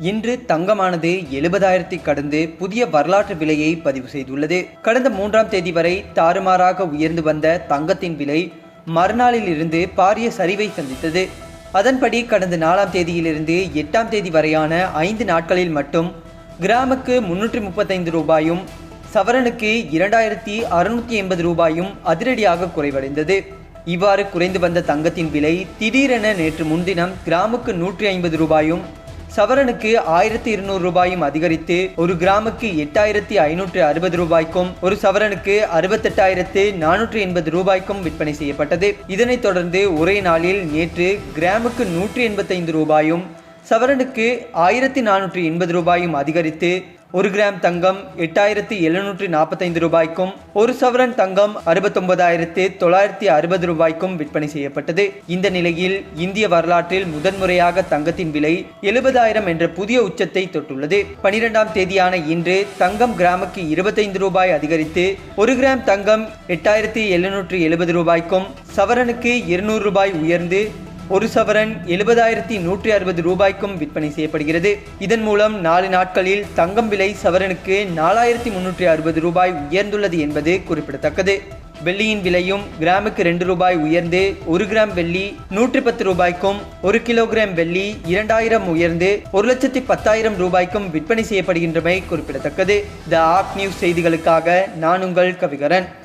இன்று தங்கமானது எழுபதாயிரத்தை கடந்து புதிய வரலாற்று விலையை பதிவு செய்துள்ளது. கடந்த மூன்றாம் தேதி வரை தாறுமாறாக உயர்ந்து வந்த தங்கத்தின் விலை மறுநாளில் இருந்து பாரிய சரிவை சந்தித்தது. அதன்படி கடந்த நாலாம் தேதியிலிருந்து எட்டாம் தேதி வரையான ஐந்து நாட்களில் மட்டும் கிராமுக்கு முன்னூற்றி முப்பத்தைந்து ரூபாயும் சவரனுக்கு இரண்டாயிரத்தி அறுநூற்றி எண்பது ரூபாயும் அதிரடியாக குறைவடைந்தது. இவ்வாறு குறைந்து வந்த தங்கத்தின் விலை திடீரென நேற்று முன்தினம் கிராமுக்கு நூற்றி ஐம்பது ரூபாயும் சவரனுக்கு ஆயிரத்தி இருநூறு ரூபாயும் அதிகரித்து ஒரு கிராமுக்கு எட்டாயிரத்தி ஐநூற்று அறுபது ரூபாய்க்கும் ஒரு சவரனுக்கு அறுபத்தெட்டாயிரத்து நானூற்று எண்பது ரூபாய்க்கும் விற்பனை செய்யப்பட்டது. இதனைத் தொடர்ந்து ஒரே நாளில் நேற்று கிராமுக்கு நூற்றி எண்பத்தைந்து ரூபாயும் சவரனுக்கு ஆயிரத்தி நானூற்றி எண்பது ரூபாயும் அதிகரித்து ஒரு கிராம் தங்கம் எட்டாயிரத்தி எழுநூற்றி நாற்பத்தைந்து ரூபாய்க்கும் ஒரு சவரன் தங்கம் அறுபத்தொன்பதாயிரத்து தொள்ளாயிரத்தி அறுபது ரூபாய்க்கும் விற்பனை செய்யப்பட்டது. இந்த நிலையில் இந்திய வரலாற்றில் முதன்முறையாக தங்கத்தின் விலை எழுபதாயிரம் என்ற புதிய உச்சத்தை தொட்டுள்ளது. பனிரெண்டாம் தேதியான இன்று தங்கம் கிராமுக்கு இருபத்தைந்து ரூபாய் அதிகரித்து ஒரு கிராம் தங்கம் எட்டாயிரத்தி எழுநூற்றி எழுபது ரூபாய்க்கும் சவரனுக்கு இருநூறு ரூபாய் உயர்ந்து ஒரு சவரன் எழுபதாயிரத்தி நூற்றி அறுபது ரூபாய்க்கும் விற்பனை செய்யப்படுகிறது. இதன் மூலம் நாலு நாட்களில் தங்கம் விலை சவரனுக்கு நாலாயிரத்தி முன்னூற்றி அறுபது ரூபாய் உயர்ந்துள்ளது என்பது குறிப்பிடத்தக்கது. வெள்ளியின் விலையும் கிராமுக்கு ரெண்டு ரூபாய் உயர்ந்து ஒரு கிராம் வெள்ளி நூற்றி பத்து ரூபாய்க்கும் ஒரு கிலோகிராம் வெள்ளி இரண்டாயிரம் உயர்ந்து ஒரு லட்சத்தி பத்தாயிரம் ரூபாய்க்கும் விற்பனை செய்யப்படுகின்றமை குறிப்பிடத்தக்கது. த ஆப் நியூஸ் செய்திகளுக்காக நான் உங்கள் கவிகரன்.